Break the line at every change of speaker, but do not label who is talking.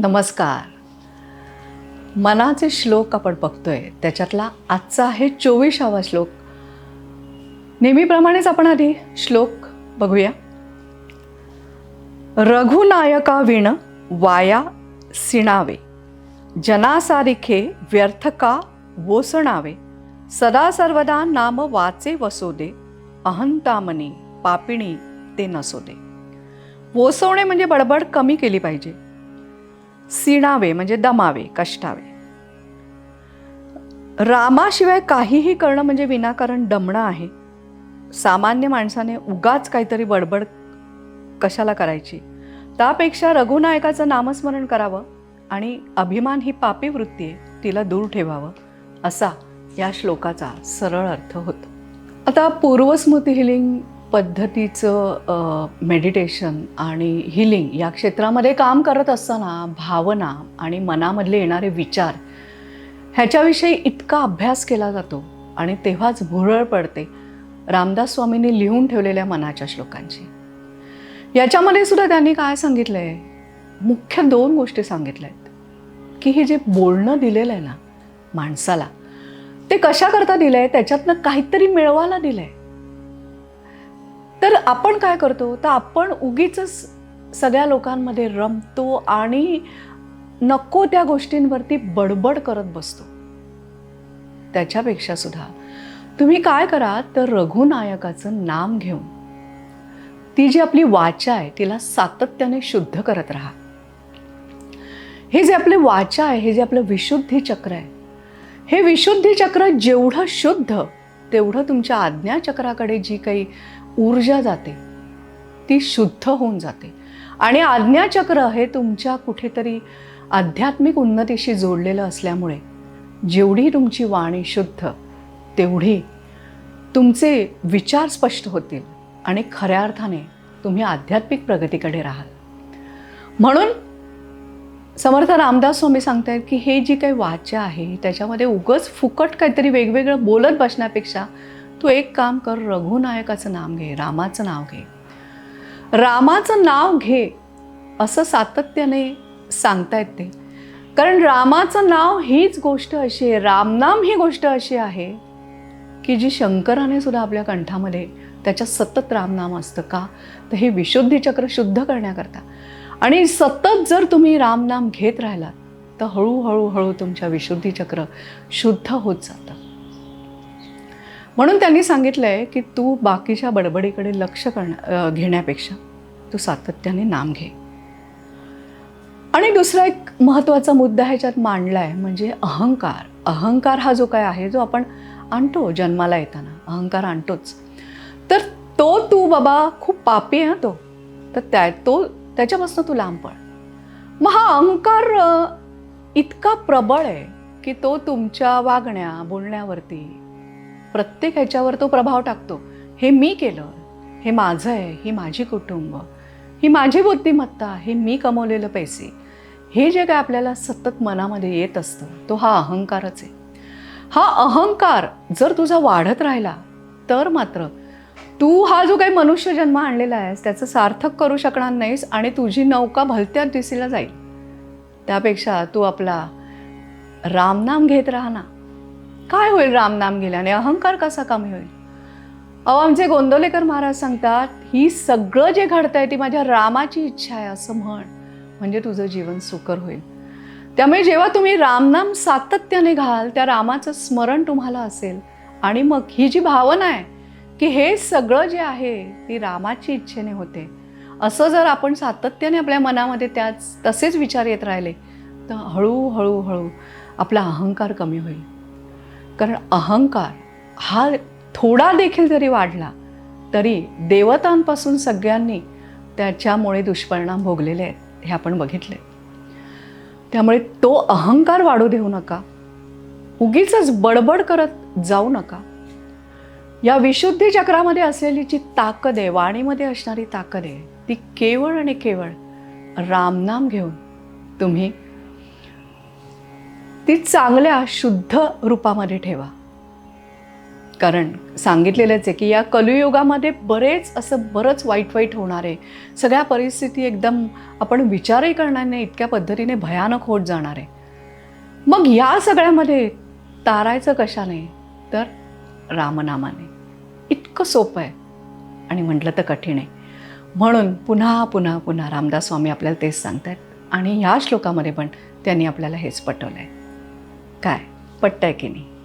नमस्कार. मनाचे श्लोक आपण बघतोय. त्याच्यातला आजचा आहे चोवीसावा श्लोक. नेहमीप्रमाणेच आपण आधी श्लोक बघूया. रघुनायका विण वाया सिणावे. जनासारिखे व्यर्थ का वोसणावे. सदा सर्वदा नाम वाचे वसोदे. अहंतामनी पापिणी ते नसोदे. वोसवणे म्हणजे बडबड कमी केली पाहिजे. सिणावे म्हणजे दमावे कष्टावे. रामाशिवाय काहीही करणं म्हणजे विनाकारण दमणं आहे. सामान्य माणसाने उगाच काहीतरी बडबड कशाला करायची? त्यापेक्षा रघुनायकाचं नामस्मरण करावं आणि अभिमान ही पापी वृत्ती आहे तिला दूर ठेवावं असा या श्लोकाचा सरळ अर्थ होतो. आता पूर्वस्मृती हिलिंग पद्धतीचं मेडिटेशन आणि हिलिंग या क्षेत्रामध्ये काम करत असताना भावना आणि मनामधले येणारे विचार ह्याच्याविषयी इतका अभ्यास केला जातो आणि तेव्हाच भुरळ पडते रामदास स्वामींनी लिहून ठेवलेल्या मनाच्या श्लोकांची. याच्यामध्ये सुद्धा त्यांनी काय सांगितलं आहे मुख्य दोन गोष्टी सांगितल्या आहेत की हे जे बोलणं दिलेलं आहे ना माणसाला ते कशा करता आहे त्याच्यातनं काहीतरी मिळवायला दिलं आहे तर आपण काय करतो? तर आपण उगीच सगळ्या लोकांमध्ये रमतो आणि नको त्या गोष्टींवरती बडबड करत बसतो. त्याच्यापेक्षा सुद्धा तुम्ही काय करा? तर रघुनायकाचं नाम घेऊन ती जी आपली वाचा आहे तिला सातत्याने शुद्ध करत राहा. हे जे आपले वाचा आहे हे जे आपलं विशुद्धी चक्र आहे हे विशुद्धी चक्र जेवढं शुद्ध तेवढं तुमच्या आज्ञाचक्राकडे जी काही ऊर्जा जाते. ती शुद्ध होऊन जाते. आणि आज्ञाचक्र हे तुमच्या कुठेतरी आध्यात्मिक उन्नतीशी जोडलेलं असल्यामुळे जेवढी तुमची वाणी शुद्ध तेवढी तुमचे विचार स्पष्ट होतील आणि खऱ्या अर्थाने तुम्ही आध्यात्मिक प्रगतीकडे राहाल. म्हणून समर्थ रामदास स्वामी सांगतायत की हे जी काही वाचा आहे त्याच्यामध्ये उगच फुकट काहीतरी वेगवेगळं बोलत बसण्यापेक्षा तू एक काम कर रघुनायकाचं नाम घे रामाचं नाव घे. रामाचं नाव घे असं सातत्याने सांगता येते कारण रामाचं नाव हीच गोष्ट अशी आहे रामनाम ही गोष्ट अशी आहे की जी शंकराने सुद्धा आपल्या कंठामध्ये त्याच्या सतत रामनाम असतं का? तर हे विशुद्धी चक्र शुद्ध करण्याकरता. आणि सतत जर तुम्ही रामनाम घेत राहिलात तर हळूहळू हळू तुमच्या विशुद्धी चक्र शुद्ध होत जातं. म्हणून त्यांनी सांगितलं आहे की तू बाकीच्या बडबडीकडे लक्ष करण्या घेण्यापेक्षा तू सातत्याने नाम घे. आणि दुसरा एक महत्त्वाचा मुद्दा ह्याच्यात मांडला आहे म्हणजे अहंकार. अहंकार हा जो काय आहे जो आपण आणतो जन्माला येताना. अहंकार आणतोच. तर तो तू बाबा खूप पापी आहे तो. तर त्या तो त्याच्यापासून तू लांब पळ. मग हा अहंकार इतका प्रबळ आहे की तो तुमच्या वागण्या बोलण्यावरती प्रत्येक ह्याच्यावर तो प्रभाव टाकतो. हे मी केलं हे माझं आहे ही माझी कुटुंब ही माझी बुद्धिमत्ता हे मी कमवलेलं पैसे हे जे काय आपल्याला सतत मनामध्ये येत असतं तो हा अहंकारच आहे. हा अहंकार जर तुझा वाढत राहिला तर मात्र तू हा जो काही मनुष्य जन्म आणलेला आहेस त्याचं सार्थक करू शकणार नाहीस आणि तुझी नौका भलत्यात दिसेला जाईल. त्यापेक्षा तू आपला रामनाम घेत राहा ना. काय होईल रामनाम गेल्याने? अहंकार कसा कमी होईल? अहो आमचे गोंदवलेकर महाराज सांगतात ही सगळं जे घडतंय ती माझ्या रामाची इच्छा आहे असं म्हण. म्हणजे तुझं जीवन सुकर होईल. त्यामुळे जेव्हा तुम्ही रामनाम सातत्याने घाल त्या रामाचं स्मरण तुम्हाला असेल. आणि मग ही जी भावना आहे की हे सगळं जे आहे ती रामाची इच्छेने होते. असं जर आपण सातत्याने आपल्या मनामध्ये त्याच तसेच विचार येत राहिले तर हळूहळू हळू आपला अहंकार कमी होईल. कारण अहंकार हा थोडा देखील जरी वाढला तरी देवतांपासून सगळ्यांनी त्याच्यामुळे दुष्परिणाम भोगलेले आहेत हे आपण बघितले. त्यामुळे तो अहंकार वाढू देऊ नका. उगीच बडबड करत जाऊ नका. या विशुद्धी चक्रामध्ये असलेली जी ताकद आहे वाणीमध्ये असणारी ताकद आहे ती केवळ आणि केवळ रामनाम घेऊन तुम्ही ती चांगल्या शुद्ध रूपामध्ये ठेवा. कारण सांगितलेलंच आहे की या कलियुगामध्ये बरेच असं बरंच वाईट वाईट होणार आहे. सगळ्या परिस्थिती एकदम आपण विचारही करणार नाही इतक्या पद्धतीने भयानक होत जाणार आहे. मग या सगळ्यामध्ये तारायचं कशाने तर रामनामाने. इतकं सोपं आहे. आणि म्हटलं तर कठीण आहे. म्हणून पुन्हा पुन्हा पुन्हा रामदास स्वामी आपल्याला तेच सांगत आहेत आणि ह्या श्लोकामध्ये पण त्यांनी आपल्याला हेच पटवलं आहे काय? पटतंय की नाही?